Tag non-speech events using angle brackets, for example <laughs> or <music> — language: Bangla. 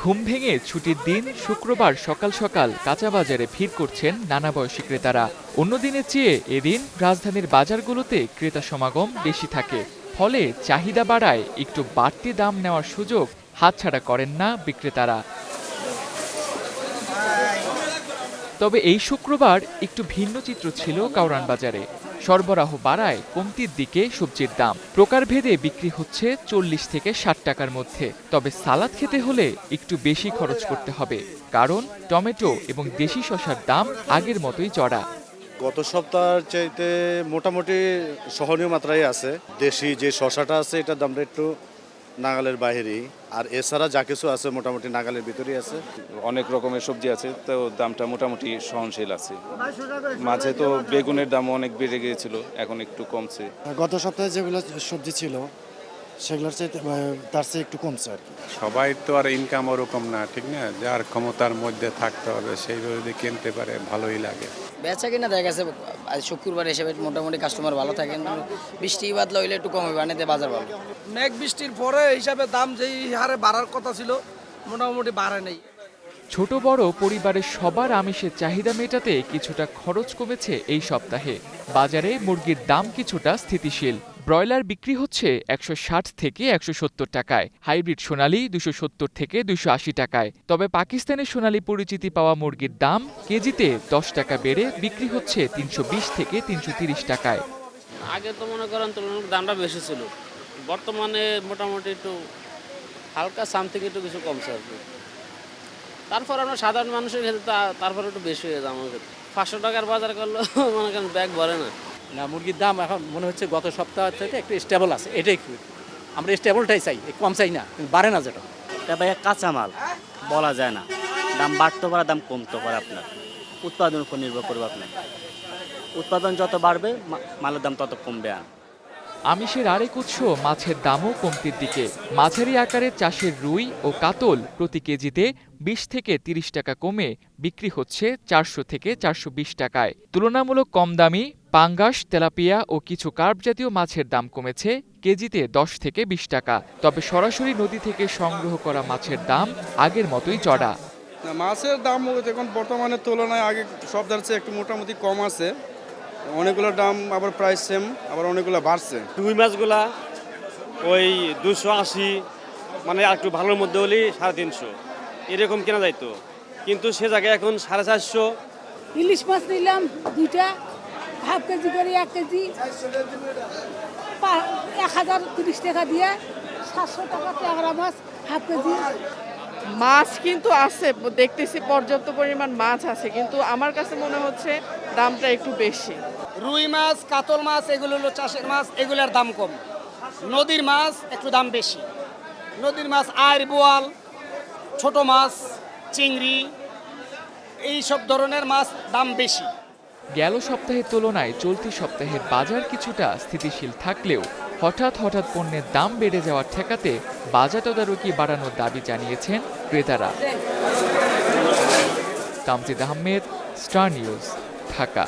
ঘুম ভেঙে ছুটির দিন শুক্রবার সকাল সকাল কাঁচা বাজারে ভিড় করছেন নানা বয়সী ক্রেতারা। অন্য দিনের চেয়ে এদিন রাজধানীর বাজারগুলোতে ক্রেতা সমাগম বেশি থাকে। ফলে চাহিদা বাড়ায় একটু বাড়তি দাম নেওয়ার সুযোগ হাতছাড়া করেন না বিক্রেতারা। তবে এই শুক্রবার একটু ভিন্ন চিত্র ছিল কাউরান বাজারে। সরবরাহ বাড়ায় কমতির দিকে সবজির দাম। প্রকারভেদে বিক্রি হচ্ছে চল্লিশ থেকে ষাট টাকার মধ্যে। তবে সালাদ খেতে হলে একটু বেশি খরচ করতে হবে। কারণ টমেটো এবং দেশি শশার দাম আগের মতোই চড়া। গত সপ্তাহের চাইতে মোটামুটি সহনীয় মাত্রায় আছে। দেশি যে শশাটা আছে, এটার দামটা একটু নাগালের বাইরেই। আর এছাড়া যা কিছু আছে মোটামুটি নাগালের ভিতরেই আছে। অনেক রকমের সবজি আছে তো দামটা মোটামুটি সহনশীল আছে। মাঝে তো বেগুনের দাম অনেক বেড়ে গিয়েছিল এখন একটু কমছে। গত সপ্তাহে যেগুলো সবজি ছিল সেগুলোর চাইতে আহ, তার চেয়ে একটু কমছে আর কি। সবাই তো আর ইনকাম ওরকম না ঠিক না? যার ক্ষমতার মধ্যে থাকতে হবে সেইভাবে যদি কিনতে পারে ভালোই লাগে। বেচা কিনা দেখা গেছে আজ শুক্রবার হিসেবে মোটামুটি কাস্টমার ভালো থাকে বৃষ্টি বাদলা হইলে একটু কমে বানাতে বাজার ভালো। মেঘ বৃষ্টির পরে হিসাবে দাম যেই হারে বাড়ার কথা ছিল মোটামুটি বাড়ে নেই। ছোট বড় পরিবারের সবার আমিষের চাহিদা মেটাতে কিছুটা খরচ কমেছে এই সপ্তাহে। বাজারে মুরগির দাম কিছুটা স্থিতিশীল। ব্রয়লার বিক্রি হচ্ছে একশো ষাট থেকে একশো সত্তর টাকায়, হাইব্রিড সোনালি দুশো থেকে দুশো টাকায়। তবে পাকিস্তানের সোনালি পরিচিতি পাওয়া মুরগির দাম কেজিতে দশ টাকা বেড়ে বিক্রি হচ্ছে তিনশো বিশ থেকে তিনশো টাকায়। আগে তো মনে করেন তুলনামূলক দামটা বেশি ছিল। বর্তমানে মোটামুটি একটু হালকা সামথিং একটু কিছু কমছে আর তারপর আমরা সাধারণ মানুষের ক্ষেত্রে তারপর একটু বেশি হয়ে যায় আমার ক্ষেত্রে। পাঁচশো টাকার বাজার করলে <laughs> মনে করেন ব্যাগ ভরে না। না মুরগির দাম এখন মনে হচ্ছে গত সপ্তাহ থেকে একটু স্টেবল আছে এটাই আমরা স্টেবলটাই চাই কম চাই না কিন্তু বাড়ে না যেটা। এটা ভাইয়া কাঁচামাল বলা যায় না। দাম বাড়তে পারে দাম কমতে পারে আপনার। উৎপাদনের উপর নির্ভর করবে আপনার। উৎপাদন যত বাড়বে মা- মালের দাম তত কমবে আর। আমিষের আরেক উৎস মাছের দামও কমতির দিকে। মাঝারি আকারের চাষের রুই ও কাতল প্রতি কেজিতে বিশ থেকে তিরিশ টাকা কমে বিক্রি হচ্ছে চারশো থেকে চারশো বিশ টাকায়। তুলনামূলক কম দামি পাঙ্গাস তেলাপিয়া ও কিছু কার্প জাতীয় মাছের দাম কমেছে কেজিতে দশ থেকে বিশ টাকা। তবে সরাসরি নদী থেকে সংগ্রহ করা মাছের দাম আগের মতোই চড়া। মাছের দাম এখন বর্তমানে তুলনায় আগে সব চেয়ে একটু মোটামুটি কম আছে। অনেকগুলো দাম আবার প্রাইস সেম আবার অনেকগুলো বাড়ছে। রুই মাছগুলা ওই দুশো আশি মানে একটু ভালোর মধ্যে হলেই সাড়ে তিনশো। এরকম কেনা যাইতো। কিন্তু সে জায়গায় এখন সাড়ে চারশো। ইলিশ মাছ নিলাম দুইটা হাফ কেজি করে এক কেজি। পা- এক হাজার তিরিশ টাকা দিয়ে সাতশো টাকা ট্যাংরা মাছ হাফ কেজি। মাছ কিন্তু আছে দেখতেছি পর্যাপ্ত পরিমাণ মাছ আছে কিন্তু আমার কাছে মনে হচ্ছে দামটা একটু বেশি। রুই মাছ কাতল মাছ এগুলো হলো চাষের মাছ এগুলোর দাম কম। নদীর মাছ একটু দাম বেশি। নদীর মাছ আয়ের বোয়াল ছোট মাছ চিংড়ি এই সব ধরনের মাছ দাম বেশি। গেল সপ্তাহের তুলনায় চলতি সপ্তাহের বাজার কিছুটা স্থিতিশীল থাকলেও হঠাৎ হঠাৎ পণ্যের দাম বেড়ে যাওয়ার ঠেকাতে বাজার তদারকি বাড়ানোর দাবি জানিয়েছেন ক্রেতারা। Tamjid Ahmed, star news, Dhaka.